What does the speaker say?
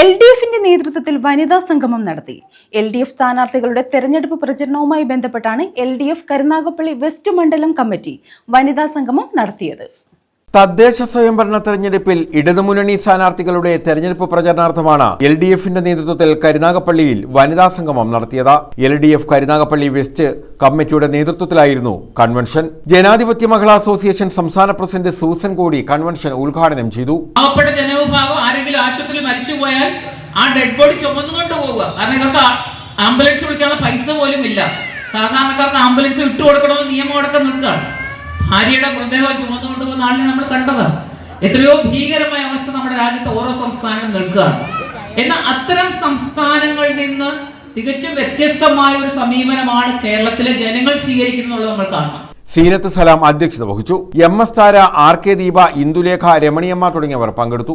L D എഫിന്റെ നേതൃത്വത്തിൽ വനിതാ സംഗമം നടത്തി. എൽ ഡി എഫ് സ്ഥാനാർത്ഥികളുടെ തെരഞ്ഞെടുപ്പ് പ്രചരണവുമായി ബന്ധപ്പെട്ടാണ് L D F Karunagappally west മണ്ഡലം കമ്മിറ്റി വനിതാ സംഗമം നടത്തിയത്. തദ്ദേശ സ്വയംഭരണ തെരഞ്ഞെടുപ്പിൽ ഇടതുമുന്നണി സ്ഥാനാർത്ഥികളുടെ തെരഞ്ഞെടുപ്പ് പ്രചരണാർത്ഥമാണ് എൽ ഡി എഫിന്റെ നേതൃത്വത്തിൽ കരുനാഗപ്പള്ളിയിൽ വനിതാ സംഗമം നടത്തിയത്. L D F Karunagappally west കമ്മിറ്റിയുടെ നേതൃത്വത്തിലായിരുന്നു കൺവെൻഷൻ. ജനാധിപത്യ മഹിളാ അസോസിയേഷൻ സംസ്ഥാന പ്രസിഡന്റ് സൂസൻ കോടി കൺവെൻഷൻ ഉദ്ഘാടനം ചെയ്തു. ജനവിഭാഗം പോയാൽ ആ ഡെഡ് ബോഡി ചുമന്നുകൊണ്ട് പോവുക. കാരണം ഇവർക്ക് ആംബുലൻസ് വിളിക്കാനുള്ള പൈസ പോലും ഇല്ല. സാധാരണക്കാർക്ക് ആംബുലൻസ് വിട്ടു കൊടുക്കണമെന്ന് നിയമം അടക്കം നിൽക്കുകയാണ്. ഭാര്യയുടെ മൃതദേഹം ചുമന്നുകൊണ്ട് പോകുന്ന ആളിനെ നമ്മൾ കണ്ടതാണ്. എത്രയോ ഭീകരമായ അവസ്ഥ നമ്മുടെ രാജ്യത്ത് ഓരോ സംസ്ഥാനവും നിൽക്കുകയാണ്. എന്നാൽ അത്തരം സംസ്ഥാനങ്ങളിൽ നിന്ന് തികച്ചും വ്യത്യസ്തമായ ഒരു സമീപനമാണ് കേരളത്തിലെ ജനങ്ങൾ സ്വീകരിക്കുന്നത് നമ്മൾ കാണണം സീനത്ത് സലാം അധ്യക്ഷത വഹിച്ചു. M S Thara R K Deepa Indulekha Ramaniyamma തുടങ്ങിയവർ പങ്കെടുത്തു.